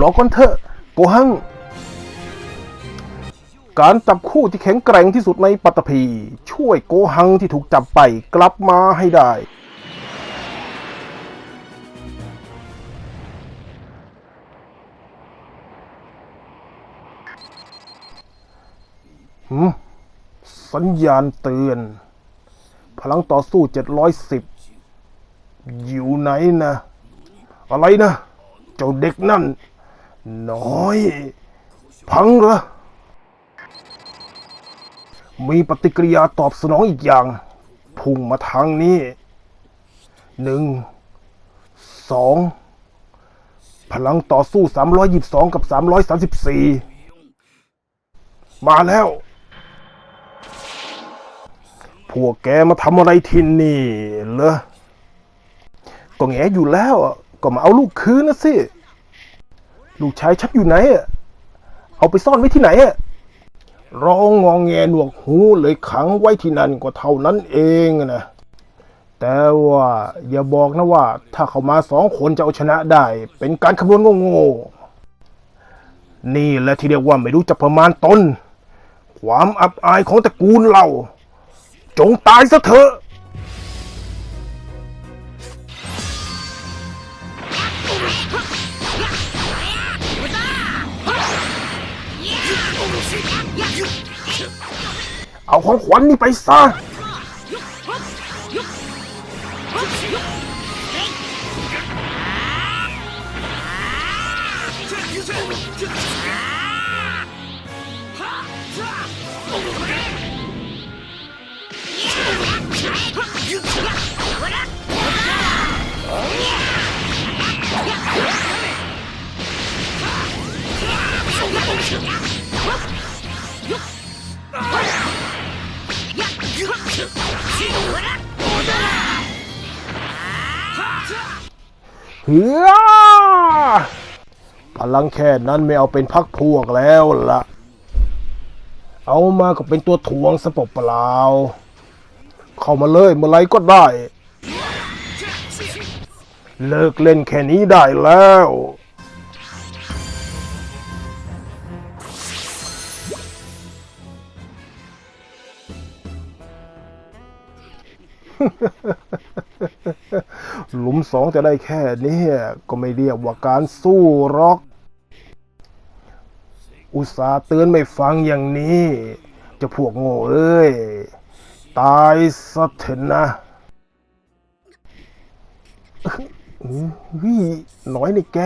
รอก่อนเถอะโกหัง การจับคู่ที่แข็งแกร่งที่สุดในปัตตภีช่วยโกหังที่ถูกจับไปกลับมาให้ได้หืมสัญญาณเตือน พลังต่อสู้ 710 อยู่ไหนนะ อะไรนะ เจ้าเด็กนั่น น้อย พังเหรอ มีปฏิกิริยาตอบสนองอีกอย่าง พุ่งมาทางนี้หนึ่งสองพลังต่อสู้ 322 กับ 334 มาแล้ว พวกแกมาทำอะไรที่นี่เหรอก็แงอยู่แล้ว ก็มาเอาลูกคืนนะสิ ลูกชายชัดอยู่ไหนอะเอาไปซ่อนไว้ที่ไหนอะร้องงองแงหนวกหูเลยขังไว้ที่นั่นก็เท่านั้นเองนะแต่ว่าอย่าบอกนะว่า ถ้าเขามาสองคนจะเอาชนะได้ เป็นการคำนวณโง่ๆนี่แหละที่เรียกว่าไม่รู้จักประมาณตน ความอับอายของตระกูลเรา จงตายซะเถอะ เอาของขวัญนี่ไปซะ ฮือพลังแค่นั้นไม่เอาเป็นพักพวกแล้วล่ะ เอามาก็เป็นตัวถ่วงสปบเปล่า เข้ามาเลยเมื่อไรก็ได้ เลิกเล่นแค่นี้ได้แล้ว หลุมสองจะได้แค่นี้ก็ไม่เรียกว่าการสู้หรอก อุตส่าห์เตือนไม่ฟังอย่างนี้ จะพวกโง่เอ้ย ตายซะเถอะนะวิน้อยนี่แก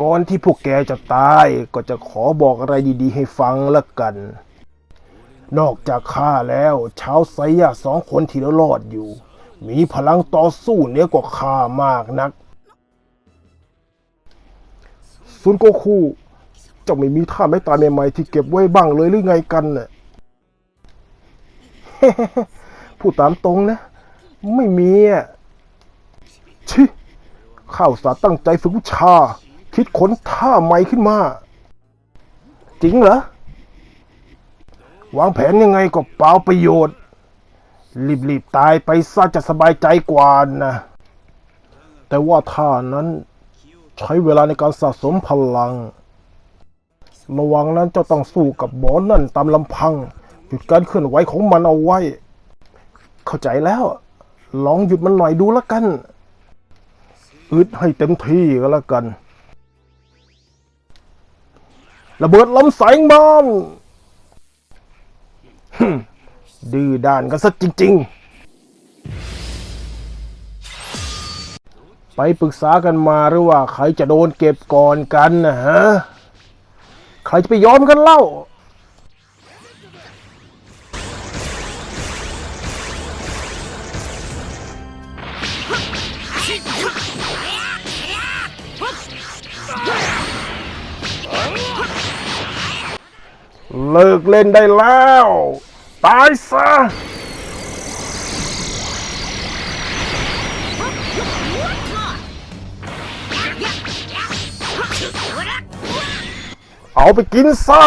ก่อนที่พวกแกจะตายก็จะขอบอกอะไรดีๆให้ฟังละกัน นอกจากข้าแล้วชาวไซยะสองคนที่รอดอยู่ มีพลังต่อสู้เหนือกว่าข้ามากนักซุนโกคูเจ้าไม่มีท่าไม่ตายใหม่ๆที่เก็บไว้บ้างเลยหรือไงกันน่ะพูดตามตรงนะ ไม่มีอะชิข้าวสาตั้งใจฝึกวิชา คิดค้นท่าใหม่ขึ้นมา จริงเหรอ วางแผนยังไงก็เปล่าประโยชน์ รีบๆตายไปซะจะสบายใจกว่านะ แต่ว่าท่านั้นใช้เวลาในการสะสมพลัง ระวังนั้นเจ้าต้องสู้กับหมอนั่นตามลำพัง หยุดการเคลื่อนไหวของมันเอาไว้ เข้าใจแล้ว ลองหยุดมันหน่อยดูละกัน อึดให้เต็มที่ก็แล้วกัน ระเบิดลำแสงมัน ดื้อด้านกันซะจริง ๆ ไปปรึกษากันมาหรือว่าใครจะโดนเก็บก่อนกันนะฮะ ใครจะไปยอมกันเล่า เลิกเล่นได้แล้ว ตายซะเอาไปกินซะ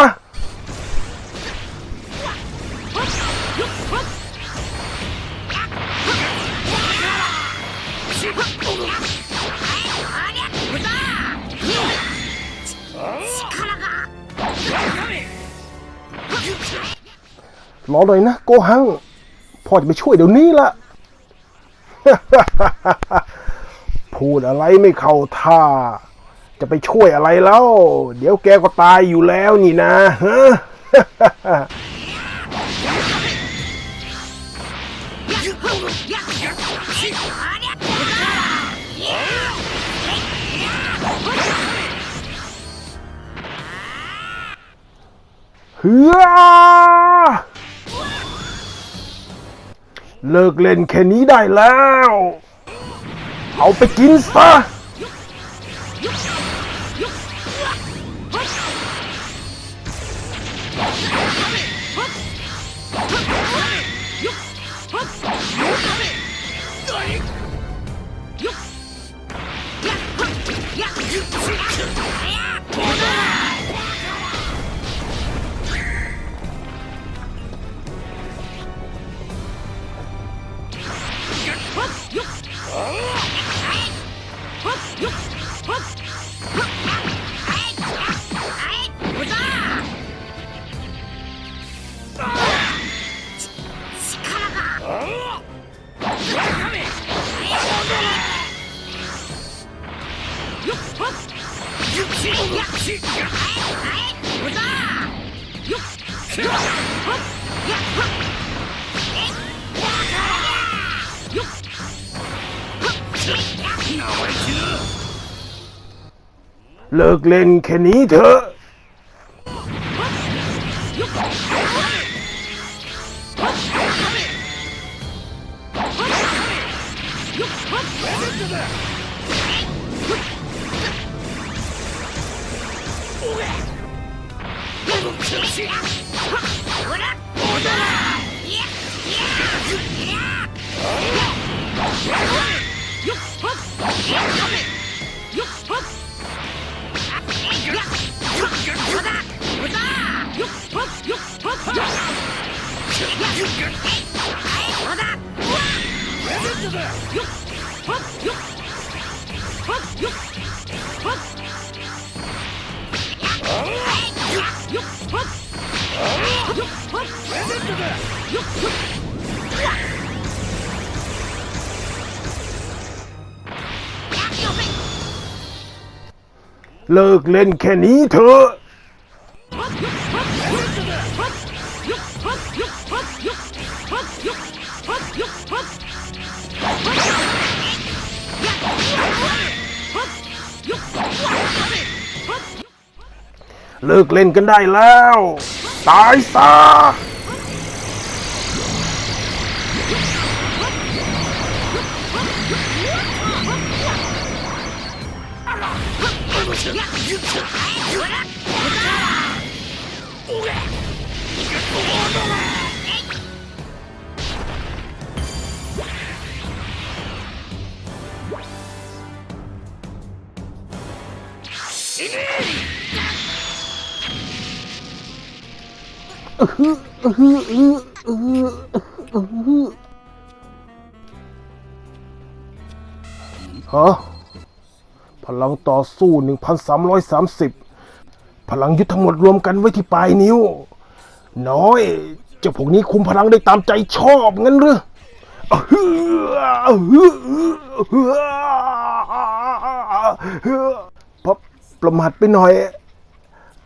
รอหน่อยนะโกหังพ่อจะไปช่วยเดี๋ยวนี้ละพูดอะไรไม่เข้าท่า จะไปช่วยอะไรแล้ว เดี๋ยวแกก็ตายอยู่แล้วนี่นะฮะเฮือ เลิกเล่นแค่นี้ได้แล้ว เอาไปกินซะ เลิกเล่นแค่นี้เถอะ 오더라! เลิกเล่นแค่นี้เถอะเลิกเล่นกันได้แล้ว ตายซะ ฮะพ ลังต่อสู้ 1,330 พลังยึดทั้งหมดรวมกันไว้ที่ปลายนิ้ว น้อยเจ้าพวกนี้คุมพลังได้ตามใจชอบงั้นหรือพอประมาทไปหน่อย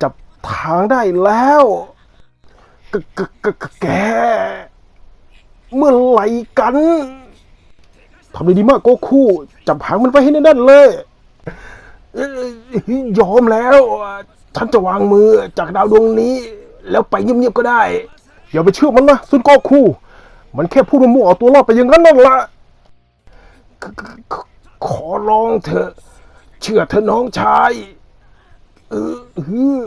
จับทางได้แล้วกกกกแก เมื่อไหร่กันทำได้ดีมากโกคู่ จับหางมันไปให้แน่นๆเลย ยอมแล้ว ฉันจะวางมือจากดาวดวงนี้ แล้วไปเงียบๆก็ได้ อย่าไปเชื่อมันนะซุนโกคูมันแค่พูดมั่วเอาตัวรอดไปอย่างนั้นนั่นละขอร้องเถอะเชื่อเถอน้องชาย เออเออ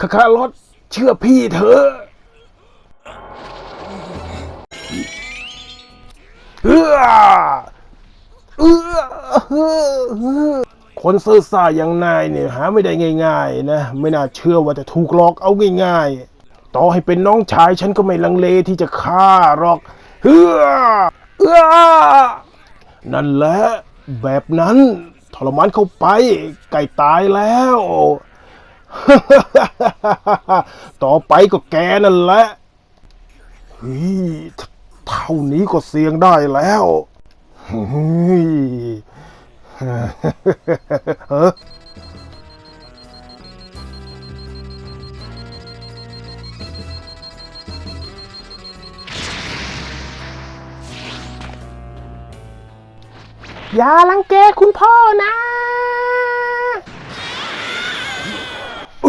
คาคารอดเชื่อพี่เถอะเออเออเออ คนซื่อซ่าอย่างนายเนี่ยหาไม่ได้ง่ายๆนะไม่น่าเชื่อว่าจะถูกหลอกเอาง่ายๆ ต่อให้เป็นน้องชายฉันก็ไม่ลังเลที่จะฆ่าหรอกเอื้อเอื้อนั่นแหละแบบนั้นทรมานเข้าไปไก่ตายแล้ว ต่อไปก็แกนั่นแหละเฮ้เท่านี้ก็เสียงได้แล้ว เฮ้อย่าลังแกคุณพ่อนะอ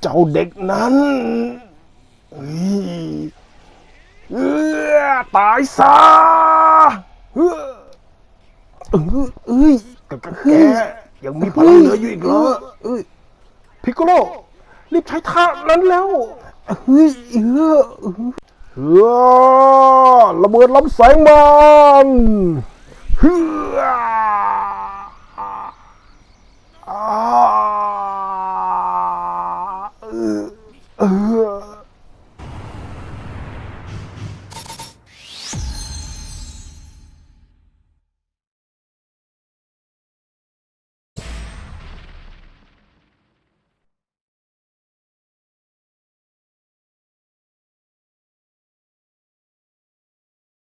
เจ้าเด็กนั้นเออตายซะเออเอ้ยแกยังมีพลังเหลืออยู่อีกเหรอเอ้ยพิกโกลรีบใช้ท่านั้นแล้วเฮ้ยเออเออระเบิดลำแสงมันเฮ้อ